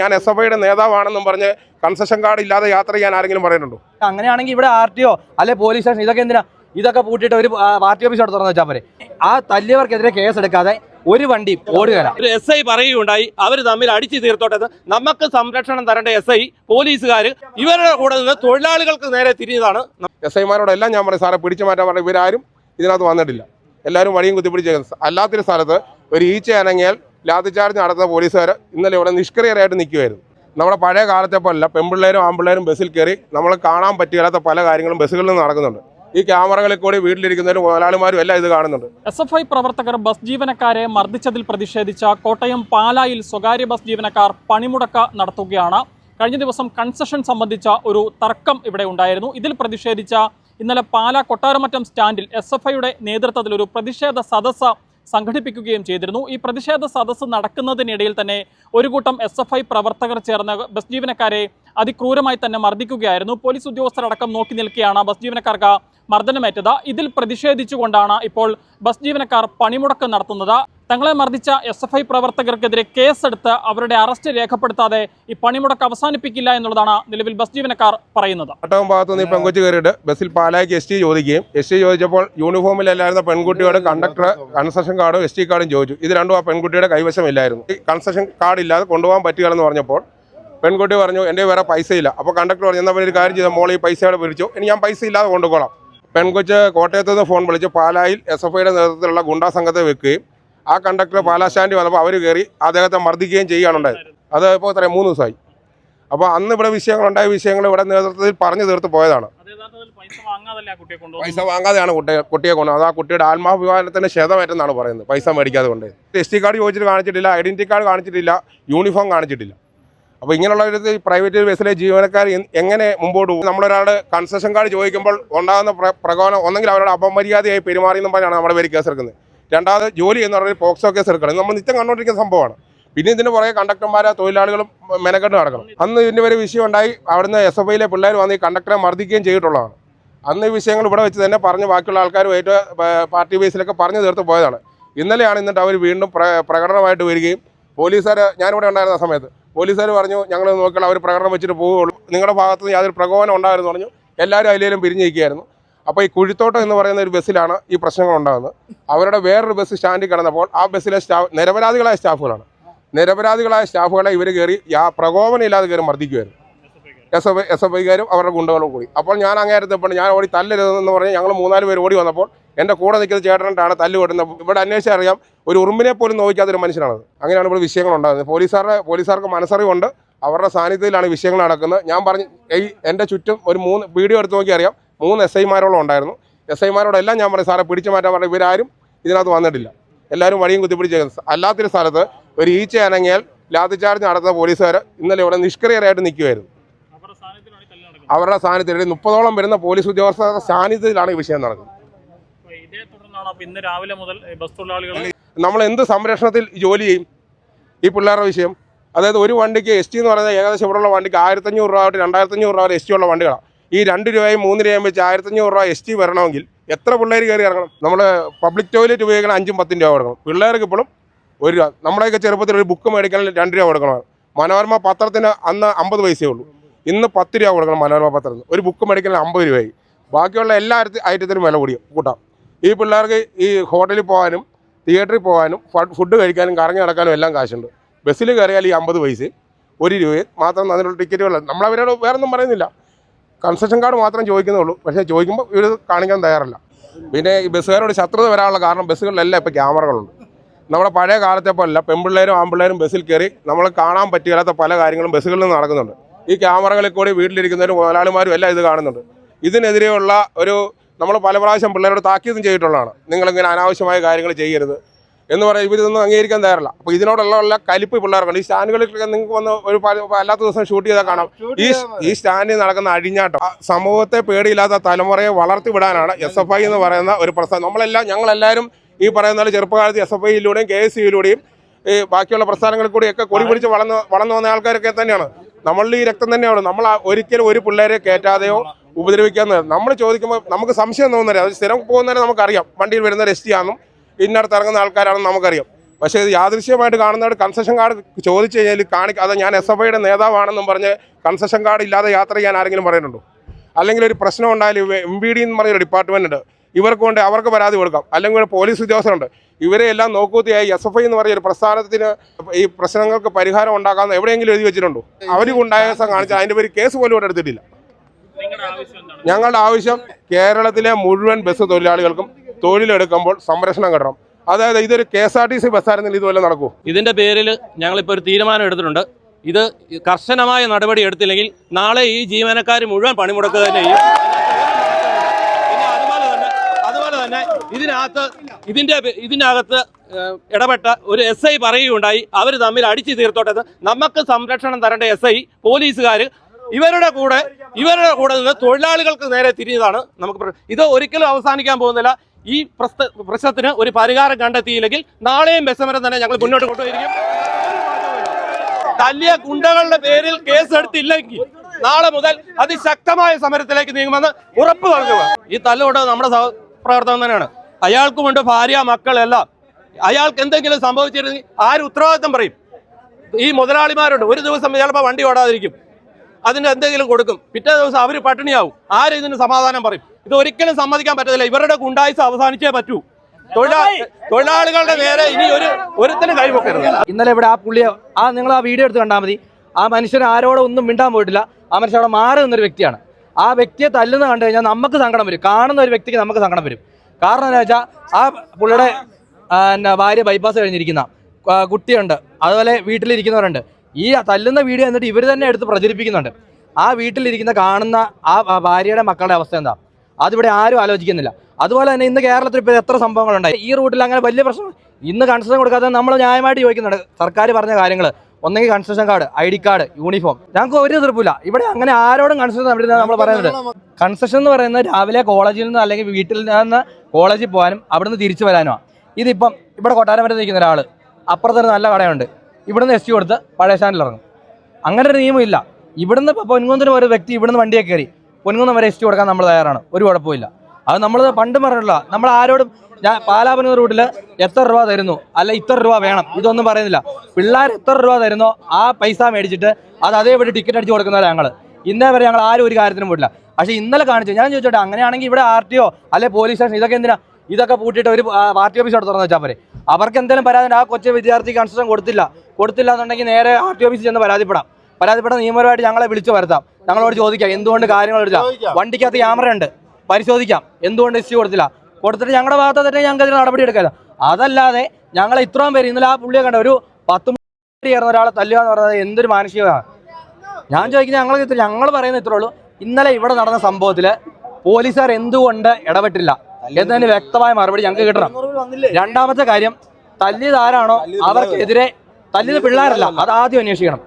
ഞാൻ S F ഐയുടെ നേതാവാണെന്നും പറഞ്ഞ് കൺസെഷൻ കാർഡ് ഇല്ലാതെ യാത്ര ചെയ്യാൻ ആരെങ്കിലും പറയുന്നുണ്ടോ? അങ്ങനെയാണെങ്കിൽ ഇവിടെ ആർ ടി ഒ അല്ലെ പോലീസ് സ്റ്റേഷൻ ഇതൊക്കെ എന്തിനാ? ഇതൊക്കെ പൂട്ടിയിട്ട് ഒരു പാർട്ടി ഓഫീസ് അവിടെ തുറന്നു വെച്ചാൽ പോരെ. ആ തല്ലിയവർക്കെതിരെ കേസ് എടുക്കാതെ ഒരു വണ്ടി ഓടുകയാണ് ഒരു എസ് ഐ പറയുകയുണ്ടായി. അവർ തമ്മിൽ അടിച്ചു തീർത്തോട്ടെ. നമുക്ക് സംരക്ഷണം തരേണ്ട എസ് ഐ പോലീസുകാർ ഇവരുടെ കൂടെ നിന്ന് തൊഴിലാളികൾക്ക് നേരെ തിരിഞ്ഞതാണ്. എസ് ഐമാരോടെല്ലാം ഞാൻ പറയും സാറെ പിടിച്ചു മാറ്റാൻ പറഞ്ഞ ഇവരാരും ഇതിനകത്ത് വന്നിട്ടില്ല. എല്ലാവരും വഴിയും കുത്തിപ്പിടിച്ചേക്കുന്നത് അല്ലാത്തൊരു സ്ഥലത്ത് ഒരു ഈച്ച അനങ്ങിയാൽ ലാത്തി ചാർജ് നടത്തുന്ന പോലീസുകാർ ഇന്നലെ ഇവിടെ നിഷ്ക്രിയരായിട്ട് നിൽക്കുമായിരുന്നു നമ്മുടെ പഴയ കാലത്തെ പോലല്ല പെൺപിള്ളേരും ആൺപിള്ളേരും ബസ്സിൽ കയറി നമ്മൾ കാണാൻ പറ്റില്ലാത്ത പല കാര്യങ്ങളും ബസ്സുകളിൽ നടക്കുന്നുണ്ട്. ഈ ക്യാമറകളിൽ കൂടി വീട്ടിലിരിക്കുന്നവരും മുതലാളിമാരും എല്ലാം ഇത് കാണുന്നുണ്ട്. എസ് എഫ് ഐ പ്രവർത്തകർ ബസ് ജീവനക്കാരെ മർദ്ദിച്ചതിൽ പ്രതിഷേധിച്ച കോട്ടയം പാലായിൽ സ്വകാര്യ ബസ് ജീവനക്കാർ പണിമുടക്ക നടത്തുകയാണ്. കഴിഞ്ഞ ദിവസം കൺസെഷൻ സംബന്ധിച്ച ഒരു തർക്കം ഇവിടെ ഉണ്ടായിരുന്നു. ഇതിൽ പ്രതിഷേധിച്ച ഇന്നലെ പാലാ കൊട്ടാരമറ്റം സ്റ്റാൻഡിൽ എസ് എഫ് ഐയുടെ നേതൃത്വത്തിൽ ഒരു പ്രതിഷേധ സദസ്സ് സംഘടിപ്പിക്കുകയും ചെയ്തിരുന്നു. ഈ പ്രതിഷേധ സദസ്സ് നടക്കുന്നതിനിടയിൽ തന്നെ ഒരു കൂട്ടം എസ് എഫ് ഐ പ്രവർത്തകർ ചേർന്ന് ബസ് ജീവനക്കാരെ അതിക്രൂരമായി തന്നെ മർദ്ദിക്കുകയായിരുന്നു. പോലീസ് ഉദ്യോഗസ്ഥരടക്കം നോക്കി നിൽക്കുകയാണ് ബസ് ജീവനക്കാർക്ക് മർദ്ദനമേറ്റത്. ഇതിൽ പ്രതിഷേധിച്ചുകൊണ്ടാണ് ഇപ്പോൾ ബസ് ജീവനക്കാർ പണിമുടക്ക് നടത്തുന്നത്. തങ്ങളെ മർദ്ദിച്ച എസ് എഫ് ഐ പ്രവർത്തകർക്കെതിരെ കേസെടുത്ത് അവരുടെ അറസ്റ്റ് രേഖപ്പെടുത്താതെ ഈ പണിമുടക്ക് അവസാനിപ്പിക്കില്ല എന്നുള്ളതാണ് നിലവിൽ ബസ് ജീവനക്കാർ പറയുന്നത്. ഒട്ടകം ഭാഗത്ത് നിന്ന് പെൺകൊച്ചു കയറിയിട്ട് ബസ്സിൽ പാലായ്ക്ക് എസ് ടി ചോദിക്കുകയും എസ് ടി ചോദിച്ചപ്പോൾ യൂണിഫോമിലല്ലായിരുന്ന പെൺകുട്ടിയോട് കണ്ടക്ടർ കൺസെഷൻ കാർഡും എസ് ടി കാർഡും ചോദിച്ചു. ഇത് രണ്ടും ആ പെൺകുട്ടിയുടെ കൈവശമില്ലായിരുന്നു. ഈ കൺസെഷൻ കാർഡ് ഇല്ലാതെ കൊണ്ടുപോകാൻ പറ്റുകയെന്ന് പറഞ്ഞപ്പോൾ പെൺകുട്ടി പറഞ്ഞു എന്റെ വേറെ പൈസയില്ല. അപ്പോൾ കണ്ടക്ടർ പറഞ്ഞു എന്നാൽ ഒരു കാര്യം ചെയ്താൽ മോളെ ഈ പൈസയോടെ പിടിച്ചു. ഇനി ഞാൻ പൈസ ഇല്ലാതെ കൊണ്ടുപോകാം പെൺകൊച്ച് കോട്ടയത്ത് നിന്ന് ഫോൺ വിളിച്ച് പാലായിൽ എസ് എഫ് ഐയുടെ നേതൃത്വത്തിലുള്ള ഗുണ്ടാ സംഘത്തെ വെക്കുകയും ആ കണ്ടക്ടർ പാലാ സ്റ്റാൻഡിൽ വന്നപ്പോൾ അവർ കയറി അദ്ദേഹത്തെ മർദ്ദിക്കുകയും ചെയ്യുകയാണുണ്ടായത്. അത് ഇപ്പോൾ ഇത്രയും മൂന്ന് ദിവസമായി. അപ്പോൾ അന്ന് ഇവിടെ വിഷയങ്ങളുണ്ടായ വിഷയങ്ങൾ ഇവിടെ നേതൃത്വത്തിൽ പറഞ്ഞു തീർത്ത് പോയതാണ്. പൈസ വാങ്ങാതെയാണ് കുട്ടിയെ കുട്ടിയെ കൊണ്ടു അത് ആ കുട്ടിയുടെ ആത്മാഭിമാനത്തിന് ക്ഷതമേറ്റെന്നാണ് പറയുന്നത്. പൈസ മേടിക്കാതെ കൊണ്ട് എസ് ടി കാർഡ് ചോദിച്ചിട്ട് കാണിച്ചിട്ടില്ല ഐഡന്റിറ്റി കാർഡ് കാണിച്ചിട്ടില്ല യൂണിഫോം കാണിച്ചിട്ടില്ല. അപ്പോൾ ഇങ്ങനെയുള്ള ഒരു പ്രൈവറ്റ് ബസ്സിലെ ജീവനക്കാർ എങ്ങനെ മുമ്പോട്ട് പോകും? നമ്മളൊരാൾ കൺസെഷൻ കാർഡ് ചോദിക്കുമ്പോൾ ഉണ്ടാകുന്ന പ്രകോപനം ഒന്നെങ്കിൽ അവരോട് അപമര്യാദയായി പെരുമാറിയെന്നും പറഞ്ഞാണ് നമ്മുടെ പേര് കേസ് എടുക്കുന്നത്. രണ്ടാമത് ജോലി എന്ന് പറഞ്ഞാൽ പോക്സോ കേസ് എടുക്കണം നമ്മൾ നിത്യം കണ്ടുകൊണ്ടിരിക്കുന്ന സംഭവമാണ്. പിന്നെ ഇതിന് പുറകെ കണ്ടക്ടർമാരെ തൊഴിലാളികളും മെനക്കെട്ട് നടക്കണം. അന്ന് ഇതിന്റെ ഒരു വിഷയം ഉണ്ടായി. അവിടുന്ന് എസ് എഫ് ഐയിലെ പിള്ളേർ വന്ന് ഈ കണ്ടക്ടറെ മർദ്ദിക്കുകയും ചെയ്തിട്ടുള്ളതാണ്. അന്ന് ഈ വിഷയങ്ങൾ ഇവിടെ വെച്ച് തന്നെ പറഞ്ഞ് ബാക്കിയുള്ള ആൾക്കാരും ഏറ്റവും പാർട്ടി ബേസിലൊക്കെ പറഞ്ഞു തീർത്ത് പോയതാണ്. ഇന്നലെയാണ് എന്നിട്ട് അവർ വീണ്ടും പ്ര പ്രകടനമായിട്ട് വരികയും പോലീസുകാർ ഞാനിവിടെ ഉണ്ടായിരുന്ന സമയത്ത് പോലീസുകാർ പറഞ്ഞു ഞങ്ങൾ നോക്കിയാൽ അവർ പ്രകടനം വെച്ചിട്ട് പോവുകയുള്ളൂ. നിങ്ങളുടെ ഭാഗത്ത് നിന്ന് യാതൊരു പ്രകോപനം ഉണ്ടായിരുന്നു പറഞ്ഞു. എല്ലാവരും അതിലേലും പിരിഞ്ഞിരിക്കുകയായിരുന്നു. അപ്പോൾ ഈ കുഴിത്തോട്ടം എന്ന് പറയുന്ന ഒരു ബസ്സിലാണ് ഈ പ്രശ്നങ്ങൾ ഉണ്ടാകുന്നത്. അവരുടെ വേറൊരു ബസ് സ്റ്റാൻഡിൽ കിടന്നപ്പോൾ ആ ബസ്സിലെ സ്റ്റാഫ് നിരപരാധികളായ സ്റ്റാഫുകളാണ്. നിരപരാധികളായ സ്റ്റാഫുകളെ ഇവർ കയറി ആ പ്രകോപനം ഇല്ലാതെ കയറി മർദ്ദിക്കുമായിരുന്നു എസ് എഫ് എസ് എഫ് ഐക്കാരും അവരുടെ ഗുണ്ടകളും കൂടി. അപ്പോൾ ഞാൻ അങ്ങേരത്തപ്പോൾ ഞാൻ ഓടി തല്ലരുതെന്ന് പറഞ്ഞ് ഞങ്ങൾ മൂന്നാൽ പേര് ഓടി വന്നപ്പോൾ എന്റെ കൂടെ നിൽക്കുന്ന ചേട്ടനായിട്ടാണ് തല്ല് കൊട്ടുന്നത്. ഇവിടെ അന്വേഷിച്ച് അറിയാം ഒരു ഉറുമ്പിനെ പോലും നോക്കാത്തൊരു മനുഷ്യനാണത്. അങ്ങനെയാണ് ഇവിടെ വിഷയങ്ങൾ ഉണ്ടാകുന്നത്. പോലീസുകാരുടെ പോലീസുകാർക്ക് മനസ്സറിവുണ്ട്. അവരുടെ സാന്നിധ്യത്തിലാണ് വിഷയങ്ങൾ നടക്കുന്നത്. ഞാൻ പറഞ്ഞു ഈ എന്റെ ചുറ്റും ഒരു മൂന്ന് വീഡിയോ എടുത്ത് നോക്കി അറിയാം മൂന്ന് എസ് ഐമാരോളം ഉണ്ടായിരുന്നു. എസ് ഐമാരോടെല്ലാം ഞാൻ പറയും സാറെ പിടിച്ചു മാറ്റാൻ പറഞ്ഞു ഇവരാരും ഇതിനകത്ത് വന്നിട്ടില്ല. എല്ലാവരും വഴിയും കുത്തിപ്പിടിച്ച് അല്ലാത്തൊരു സ്ഥലത്ത് ഒരു ഈച്ച അനങ്ങിയാൽ ലാത്തി ചാർജ് നടത്തുന്ന പോലീസുകാർ ഇന്നലെ ഇവിടെ നിഷ്ക്രിയരായിട്ട് നിൽക്കുമായിരുന്നു അവരുടെ സാന്നിധ്യത്തിൽ മുപ്പതോളം വരുന്ന പോലീസ് ഉദ്യോഗസ്ഥരുടെ സാന്നിധ്യത്തിലാണ് ഈ വിഷയം നടക്കുന്നത്. തുടർന്നാണ് ഇന്ന് രാവിലെ മുതൽ ബസ് തൊഴിലാളികൾ നമ്മൾ എന്ത് സംരക്ഷണത്തിൽ ജോലി ചെയ്യും? ഈ പിള്ളേരുടെ വിഷയം. അതായത് ഒരു വണ്ടിക്ക് എസ് ടി എന്ന് പറയുന്നത് ഏകദേശം ഇവിടെയുള്ള വണ്ടിക്ക് ആയിരത്തഞ്ഞൂറ് രൂപ തൊട്ട് രണ്ടായിരത്തഞ്ഞൂറ് രൂപ വരെ എസ് ടി ഉള്ള വണ്ടികളാണ് ഈ രണ്ട് രൂപയും മൂന്ന് രൂപയും വെച്ച് ആയിരത്തഞ്ഞൂറ് രൂപ എസ് ടി വരണമെങ്കിൽ എത്ര പിള്ളേർ കയറി ഇറങ്ങണം? നമ്മൾ പബ്ലിക് ടോയ്ലറ്റ് ഉപയോഗിക്കണം അഞ്ചും പത്തും രൂപ കൊടുക്കണം. പിള്ളേർക്ക് ഇപ്പോഴും ഒരു രൂപ. നമ്മുടെയൊക്കെ ചെറുപ്പത്തിൽ ഒരു ബുക്ക് മേടിക്കാൻ രണ്ട് രൂപ കൊടുക്കണം. മനോരമ പത്രത്തിന് അന്ന് അമ്പത് പൈസയേ ഉള്ളൂ. ഇന്ന് പത്ത് രൂപ കൊടുക്കണം മനോരമ പത്രത്തിന്. ഒരു ബുക്ക് മേടിക്കാൻ അമ്പത് രൂപയായി. ബാക്കിയുള്ള എല്ലാ ഐറ്റ- ഐറ്റത്തിനും വില കൂടി കൂട്ടാം. ഈ പിള്ളേർക്ക് ഈ ഹോട്ടലിൽ പോകാനും തിയേറ്ററിൽ പോകാനും ഫുഡ് കഴിക്കാനും കറങ്ങി നടക്കാനും എല്ലാം കാശുണ്ട്. ബസ്സിൽ കയറിയാൽ ഈ അമ്പത് പൈസ ഒരു രൂപയും മാത്രം അതിനുള്ള ടിക്കറ്റുകൾ നമ്മളവരോട് വേറൊന്നും പറയുന്നില്ല. കൺസെഷൻ കാർഡ് മാത്രം ചോദിക്കുന്നുള്ളൂ പക്ഷേ ചോദിക്കുമ്പോൾ ഇവർ കാണിക്കാൻ തയ്യാറല്ല. പിന്നെ ഈ ബസ്സുകാരോട് ശത്രുത വരാനുള്ള കാരണം ബസ്സുകളിലെല്ലാം ഇപ്പോൾ ക്യാമറകളുണ്ട്. നമ്മുടെ പഴയ കാലത്തെ പോലല്ല പെൺപിള്ളേരും ആൺപിള്ളേരും ബസ്സിൽ കയറി നമ്മൾ കാണാൻ പറ്റില്ലാത്ത പല കാര്യങ്ങളും ബസ്സുകളിൽ നിന്ന് നടക്കുന്നുണ്ട്. ഈ ക്യാമറകളിൽ കൂടി വീട്ടിലിരിക്കുന്നവരും മുതലാളിമാരും എല്ലാം ഇത് കാണുന്നുണ്ട്. ഇതിനെതിരെയുള്ള ഒരു നമ്മൾ പല പ്രാവശ്യം പിള്ളേരോട് താക്കീതും ചെയ്തിട്ടുള്ളതാണ്. നിങ്ങളിങ്ങനെ അനാവശ്യമായ കാര്യങ്ങൾ ചെയ്യരുത് എന്ന് പറയും. ഇവരിതൊന്നും അംഗീകരിക്കാൻ തയ്യാറില്ല. അപ്പോൾ ഇതിനോടുള്ള ഉള്ള കലിപ്പ് പിള്ളേർക്കുണ്ട് ഈ സ്റ്റാൻഡുകളിലൊക്കെ നിങ്ങൾക്ക് വന്ന് ഒരു അല്ലാത്ത ദിവസം ഷൂട്ട് ചെയ്താൽ കാണാം. ഈ ഈ സ്റ്റാൻഡിൽ നടക്കുന്ന അഴിഞ്ഞാട്ടം സമൂഹത്തെ പേടിയില്ലാത്ത തലമുറയെ വളർത്തി വിടാനാണ് എസ് എഫ് ഐ എന്ന് പറയുന്ന ഒരു പ്രസ്ഥാനം. നമ്മളെല്ലാം ഞങ്ങളെല്ലാവരും ഈ പറയുന്ന പോലെ ചെറുപ്പകാലത്ത് എസ് എഫ് ഐയിലൂടെയും കെ എസ് സിയിലൂടെയും ഈ ബാക്കിയുള്ള പ്രസ്ഥാനങ്ങളിൽ കൂടിയൊക്കെ കൊടി പിടിച്ച് വളർന്ന് വളർന്നു വന്ന ആൾക്കാരൊക്കെ തന്നെയാണ്. നമ്മളുടെ ഈ രക്തം തന്നെയാണ് നമ്മൾ ഒരിക്കലും ഒരു പിള്ളേരെ കയറ്റാതെയോ ഉപദ്രവിക്കാന്ന് നമ്മൾ ചോദിക്കുമ്പോൾ നമുക്ക് സംശയം തോന്നുന്നില്ല അത് സ്ഥിരം പോകുന്നവരെ നമുക്കറിയാം. വണ്ടിയിൽ വരുന്ന എസ് ടി ആണെന്നും ഇന്നടത്ത് ഇറങ്ങുന്ന ആൾക്കാരാണെന്ന് നമുക്കറിയാം. പക്ഷേ ഇത് യാദൃശ്യമായിട്ട് കാണുന്നവർ കൺസെഷൻ കാർഡ് ചോദിച്ചു കഴിഞ്ഞാൽ കാണിക്കുക അത് ഞാൻ എസ് എഫ് ഐയുടെ നേതാവാണെന്നും പറഞ്ഞ് കൺസെഷൻ കാർഡ് ഇല്ലാതെ യാത്ര ചെയ്യാൻ ആരെങ്കിലും പറയുന്നുണ്ടോ? അല്ലെങ്കിൽ ഒരു പ്രശ്നം ഉണ്ടായാലും എം ബി ഡി എന്ന് പറഞ്ഞൊരു ഡിപ്പാർട്ട്മെന്റ് ഉണ്ട്. ഇവർക്ക് കൊണ്ട് അവർക്ക് പരാതി കൊടുക്കാം. അല്ലെങ്കിൽ പോലീസ് ഉദ്യോഗസ്ഥരുണ്ട്. ഇവരെ എല്ലാം നോക്കൂത്തിയായി എസ് എഫ് ഐ എന്ന് പറഞ്ഞ ഒരു പ്രസ്ഥാനത്തിന് ഈ പ്രശ്നങ്ങൾക്ക് പരിഹാരം ഉണ്ടാക്കാമെന്ന് എവിടെയെങ്കിലും എഴുതി വെച്ചിട്ടുണ്ടോ? അവർക്കുണ്ടായ കാണിച്ചാൽ അതിന്റെ പേര് കേസ് പോലും ഇവിടെ എടുത്തിട്ടില്ല. ഞങ്ങളുടെ ആവശ്യം കേരളത്തിലെ മുഴുവൻ ബസ് തൊഴിലാളികൾക്കും തൊഴിലെടുക്കുമ്പോൾ സംരക്ഷണം കിട്ടണം. അതായത് ഇതൊരു K S R T C ബസ്സായിരുന്നില്ല ഇതുപോലെ നടക്കൂ. ഇതിന്റെ പേരിൽ ഞങ്ങളിപ്പോൾ ഒരു തീരുമാനം എടുത്തിട്ടുണ്ട്. ഇത് കർശനമായ നടപടി എടുത്തില്ലെങ്കിൽ നാളെ ഈ ജീവനക്കാർ മുഴുവൻ പണിമുടക്കുക തന്നെ ചെയ്യും. അതുപോലെ തന്നെ ഇതിനകത്ത് ഇതിന്റെ ഇതിനകത്ത് ഇടപെട്ട ഒരു എസ് ഐ പറയുകയുണ്ടായി. അവർ തമ്മിൽ അടിച്ചു തീർത്തോട്ടത്. നമുക്ക് സംരക്ഷണം തരേണ്ട എസ് ഐ പോലീസുകാർ ഇവരുടെ കൂടെ ഇവരുടെ കൂടെ നിന്ന് തൊഴിലാളികൾക്ക് നേരെ തിരിഞ്ഞതാണ് നമുക്ക് ഇത് ഒരിക്കലും അവസാനിക്കാൻ പോകുന്നില്ല. ഈ പ്രശ്ന പ്രശ്നത്തിന് ഒരു പരിഹാരം കണ്ടെത്തിയില്ലെങ്കിൽ നാളെയും ബസമരം തന്നെ ഞങ്ങൾ മുന്നോട്ട് കൊണ്ടുപോയിരിക്കും. തല്ലിയ ഗുണ്ടകളുടെ പേരിൽ കേസെടുത്തില്ലെങ്കിൽ നാളെ മുതൽ അതിശക്തമായ സമരത്തിലേക്ക് നീങ്ങുമെന്ന് ഉറപ്പ് നൽകുക ഈ തല്ലുകൊണ്ട് നമ്മുടെ പ്രവർത്തനം തന്നെയാണ്. അയാൾക്കുമുണ്ട് ഭാര്യ മക്കളെല്ലാം. അയാൾക്ക് എന്തെങ്കിലും സംഭവിച്ചിരുന്നെങ്കിൽ ആര് ഉത്തരവാദിത്തം പറയും? ഈ മുതലാളിമാരുണ്ട്. ഒരു ദിവസം ചിലപ്പോൾ വണ്ടി ഓടാതിരിക്കും. അതിന് എന്തെങ്കിലും കൊടുക്കും. പിറ്റേ ദിവസം അവർ പട്ടിണിയാവും. ആരും ഇതിന് സമാധാനം പറയും? ഇത് ഒരിക്കലും സമ്മതിക്കാൻ പറ്റത്തില്ല. ഇവരുടെ ഗുണ്ടായുസ് അവസാനിച്ചേ പറ്റൂ. തൊഴിലാളി തൊഴിലാളികളുടെ നേരെ ഇനി ഒരു ഒരുത്തിന് കൈവക്കരുത് ഇന്നലെ ഇവിടെ ആ പുള്ളിയെ ആ നിങ്ങൾ ആ വീഡിയോ എടുത്ത് കണ്ടാൽ മതി. ആ മനുഷ്യൻ ആരോടും ഒന്നും മിണ്ടാൻ പോയിട്ടില്ല. ആ മനുഷ്യൻ അവിടെ മാറി നിന്നൊരു വ്യക്തിയാണ്. ആ വ്യക്തിയെ തല്ലുന്ന കണ്ടു കഴിഞ്ഞാൽ നമുക്ക് സങ്കടം വരും. കാണുന്ന ഒരു വ്യക്തിക്ക് നമുക്ക് സങ്കടം വരും. കാരണം എന്താ വെച്ചാൽ ആ പുള്ളിയുടെ ഭാര്യ ബൈപ്പാസ് കഴിഞ്ഞിരിക്കുന്ന കുട്ടിയുണ്ട്. അതുപോലെ വീട്ടിലിരിക്കുന്നവരുണ്ട്. ഈ തല്ലുന്ന വീഡിയോ എന്നിട്ട് ഇവർ തന്നെ എടുത്ത് പ്രചരിപ്പിക്കുന്നുണ്ട്. ആ വീട്ടിലിരിക്കുന്ന കാണുന്ന ആ ഭാര്യയുടെ മക്കളുടെ അവസ്ഥ എന്താ? അതിവിടെ ആരും ആലോചിക്കുന്നില്ല. അതുപോലെ തന്നെ ഇന്ന് കേരളത്തിൽ ഇപ്പോൾ എത്ര സംഭവങ്ങളുണ്ടായി? ഈ റൂട്ടിൽ അങ്ങനെ വലിയ പ്രശ്നം ഇന്ന് കൺസെഷൻ കൊടുക്കാതെ നമ്മൾ ന്യായമായിട്ട് ചോദിക്കുന്നുണ്ട്. സർക്കാർ പറഞ്ഞ കാര്യങ്ങൾ ഒന്നെങ്കിൽ concession card I D card uniform ഞങ്ങൾക്ക് ഒരു എതിർപ്പില്ല ഇവിടെ അങ്ങനെ ആരോടും കൺസെഷൻ നമ്മൾ പറയുന്നത് കൺസെഷൻ എന്ന് പറയുന്നത് രാവിലെ കോളേജിൽ നിന്ന് അല്ലെങ്കിൽ വീട്ടിൽ നിന്ന് കോളേജിൽ പോകാനും അവിടുന്ന് തിരിച്ചു വരാനുമാണ് ഇതിപ്പം ഇവിടെ കൊട്ടാരം വരെ നിൽക്കുന്ന ഒരാൾ അപ്പുറത്തൊരു നല്ല കടയുണ്ട്. ഇവിടുന്ന് എസ് ടി കൊടുത്ത് പഴയ സ്റ്റാൻഡിൽ ഇറങ്ങും. അങ്ങനെ ഒരു നിയമമില്ല ഇവിടുന്ന് ഇപ്പോൾ പൊൻകുന്നത്തിന് ഒരു വ്യക്തി ഇവിടുന്ന് വണ്ടിയെ കയറി പൊൻകുന്നം വരെ എസ് ടി കൊടുക്കാൻ നമ്മൾ തയ്യാറാണ്. ഒരു കുഴപ്പമില്ല അത് നമ്മൾ പണ്ട് പറഞ്ഞിട്ടില്ല നമ്മൾ ആരോടും ഞാൻ പാലാപന റൂട്ടിൽ എത്ര രൂപ തരുന്നു? അല്ല ഇത്ര രൂപ വേണം? ഇതൊന്നും പറയുന്നില്ല. പിള്ളേർ എത്ര രൂപ തരുന്നോ ആ പൈസ മേടിച്ചിട്ട് അത് അതേപടി ടിക്കറ്റ് അടിച്ച് കൊടുക്കുന്നവരാണ് ഞങ്ങൾ ഇന്നേ വരെ ഞങ്ങൾ ആരും ഒരു കാര്യത്തിനും പോയിട്ടില്ല. പക്ഷേ ഇന്നലെ കാണിച്ചു ഞാൻ ചോദിച്ചോട്ടെ അങ്ങനെയാണെങ്കിൽ ഇവിടെ ആർ ടി ഒ അല്ലെ പോലീസ് സ്റ്റേഷൻ ഇതൊക്കെ എന്തിനാ? ഇതൊക്കെ പൂട്ടിയിട്ട് ഒരു പാർട്ടി ഓഫീസ് അവിടെ തുറന്നു വെച്ചാൽ പോരെ. അവർക്ക് എന്തെങ്കിലും പരാതി ആ കൊച്ചു വിദ്യാർത്ഥി കൺസെഷൻ കൊടുത്തില്ല. കൊടുത്തില്ല എന്നുണ്ടെങ്കിൽ നേരെ ആർ ടി ഓഫീസിൽ ചെന്ന് പരാതിപ്പെടാം. പരാതിപ്പെട്ട നിയമപരമായിട്ട് ഞങ്ങളെ വിളിച്ചു വരുത്താം. ഞങ്ങളോട് ചോദിക്കാം എന്തുകൊണ്ട് കാര്യങ്ങൾ എടുക്കാം വണ്ടിക്കകത്ത് ക്യാമറ ഉണ്ട്. പരിശോധിക്കാം. എന്തുകൊണ്ട് എസ് കൊടുത്തില്ല? കൊടുത്തിട്ട് ഞങ്ങളുടെ ഭാഗത്ത് തന്നെ ഞങ്ങൾക്ക് നടപടി എടുക്കാം അതല്ലാതെ ഞങ്ങൾ ഇത്രയും പേര് ഇന്നലെ ആ പുള്ളിയെ കണ്ട ഒരു പത്ത് മണി ചേർന്ന ഒരാളെ തല്ലുക എന്ന് പറയുന്നത് എന്തൊരു മാനസികമാണ് ഞാൻ ചോദിക്കുന്നത് ഞങ്ങൾ ഇത്ര ഞങ്ങൾ പറയുന്നത് ഇത്രേ ഉള്ളൂ. ഇന്നലെ ഇവിടെ നടന്ന സംഭവത്തിൽ പോലീസുകാർ എന്തുകൊണ്ട് ഇടപെട്ടില്ല? എന്നതിന് വ്യക്തമായ മറുപടി ഞങ്ങൾക്ക് കിട്ടണം. രണ്ടാമത്തെ കാര്യം തല്ലിയതാരാണോ അവർക്കെതിരെ തല്ലിയത് പിള്ളേരല്ല അത് ആദ്യം അന്വേഷിക്കണം.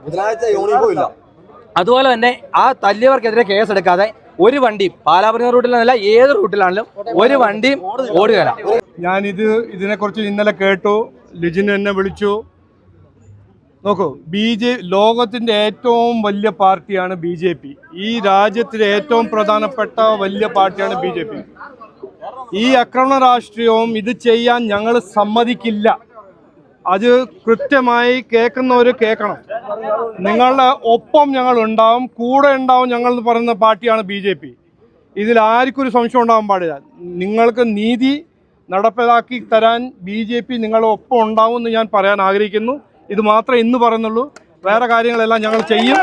അതുപോലെ തന്നെ ആ തല്ലിയവർക്കെതിരെ കേസ് എടുക്കാതെ ഒരു വണ്ടിയും പാലാപുരം റൂട്ടിലാണല്ല ഏത് റൂട്ടിലാണെങ്കിലും ഒരു വണ്ടിയും ഇത് ഞാനിത് ഇതിനെക്കുറിച്ച് ഇന്നലെ കേട്ടു ലിജിൻ എന്നെ വിളിച്ചു. നോക്കൂ ബി ജെ ലോകത്തിന്റെ ഏറ്റവും വലിയ പാർട്ടിയാണ് ബി ജെ പി ഈ രാജ്യത്തിലെ ഏറ്റവും പ്രധാനപ്പെട്ട വലിയ പാർട്ടിയാണ് ബി ജെ പി ഈ ആക്രമണ രാഷ്ട്രീയവും ഇത് ചെയ്യാൻ ഞങ്ങൾ സമ്മതിക്കില്ല. അത് കൃത്യമായി കേൾക്കുന്നവർ കേൾക്കണം. നിങ്ങളുടെ ഒപ്പം ഞങ്ങൾ ഉണ്ടാവും കൂടെ ഉണ്ടാവും ഞങ്ങൾ എന്ന് പറയുന്ന പാർട്ടിയാണ് ബി ജെ പി. ഇതിൽ ആർക്കും ഒരു സംശയം ഉണ്ടാവാൻ പാടില്ല. നിങ്ങൾക്ക് നീതി നടപ്പിലാക്കി തരാൻ ബി ജെ പി നിങ്ങളുടെ ഒപ്പം ഉണ്ടാവും എന്ന് ഞാൻ പറയാൻ ആഗ്രഹിക്കുന്നു. ഇത് മാത്രമേ ഇന്ന് പറയുന്നുള്ളൂ. വേറെ കാര്യങ്ങളെല്ലാം ഞങ്ങൾ ചെയ്യും.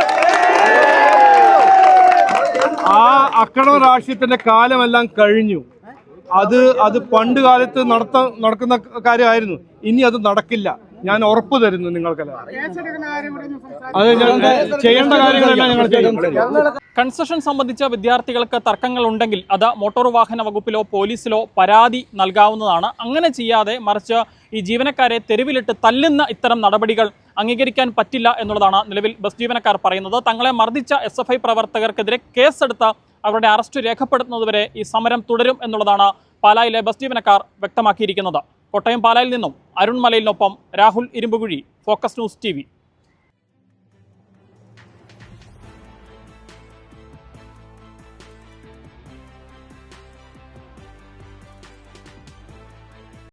ആ അക്രമ രാഷ്ട്രീയത്തിന്റെ കാലമെല്ലാം കഴിഞ്ഞു. അത് അത് പണ്ട് കാലത്ത് നടത്ത നടക്കുന്ന കാര്യമായിരുന്നു. ഇനി അത് നടക്കില്ല. ഞാൻ ഉറപ്പ് തരുന്നു നിങ്ങൾക്കെല്ലാം. അത് ഞങ്ങൾ ചെയ്യേണ്ട കാര്യങ്ങളെല്ലാം ഞങ്ങൾ ചെയ്യും. കൺസെഷൻ സംബന്ധിച്ച വിദ്യാർത്ഥികൾക്ക് തർക്കങ്ങൾ ഉണ്ടെങ്കിൽ അത് മോട്ടോർ വാഹന വകുപ്പിലോ പോലീസിലോ പരാതി നൽകാവുന്നതാണ്. അങ്ങനെ ചെയ്യാതെ മറിച്ച് ഈ ജീവനക്കാരെ തെരുവിലിട്ട് തല്ലുന്ന ഇത്തരം നടപടികൾ അംഗീകരിക്കാൻ പറ്റില്ല എന്നുള്ളതാണ് നിലവിൽ ബസ് ജീവനക്കാർ പറയുന്നത്. തങ്ങളെ മർദ്ദിച്ച എസ് എഫ് ഐ പ്രവർത്തകർക്കെതിരെ കേസെടുത്ത് അവരുടെ അറസ്റ്റ് രേഖപ്പെടുത്തുന്നതുവരെ ഈ സമരം തുടരും എന്നുള്ളതാണ് പാലായിലെ ബസ് ജീവനക്കാർ വ്യക്തമാക്കിയിരിക്കുന്നത്. കോട്ടയം പാലായിൽ നിന്നും അരുൺമലയിൽ മലയിലിനൊപ്പം Rahul Irumbukuzhi Focus News T